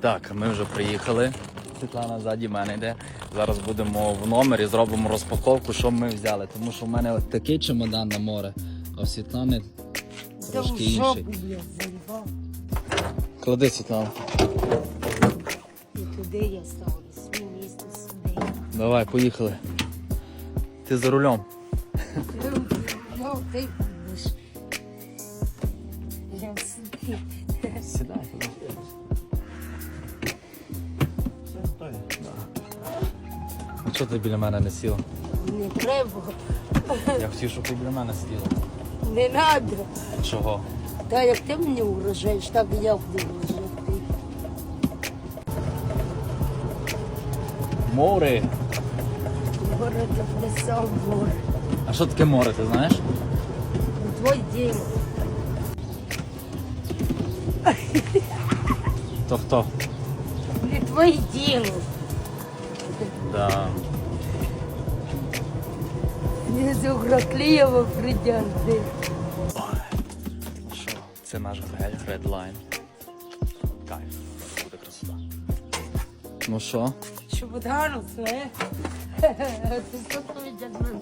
Так, ми вже приїхали. Світлана ззаді мене йде. Зараз будемо в номері, зробимо розпаковку, що ми взяли. Тому що в мене такий чемодан на море, а в Світлани трошки інший. Клади Світлана. І туди я ставлю свій сюди. Давай, поїхали. Ти за рулем. Ти. Сідай. Чого ти біля мене не сіла? Не треба, Я хотів, щоб ти біля мене сиділа. не треба. Чого? Та як ти мені угрожаєш, так і я буду угрожати. Море. Горе не сам горе. А що таке море, ти знаєш? Твой день. То хто? Не твоє діло. Да. Не зугротліво придягни. Що? Це наш гель Redline. Кайф. Буде красота. Ну що? Що буде гарно, це? Ти що повідять мене?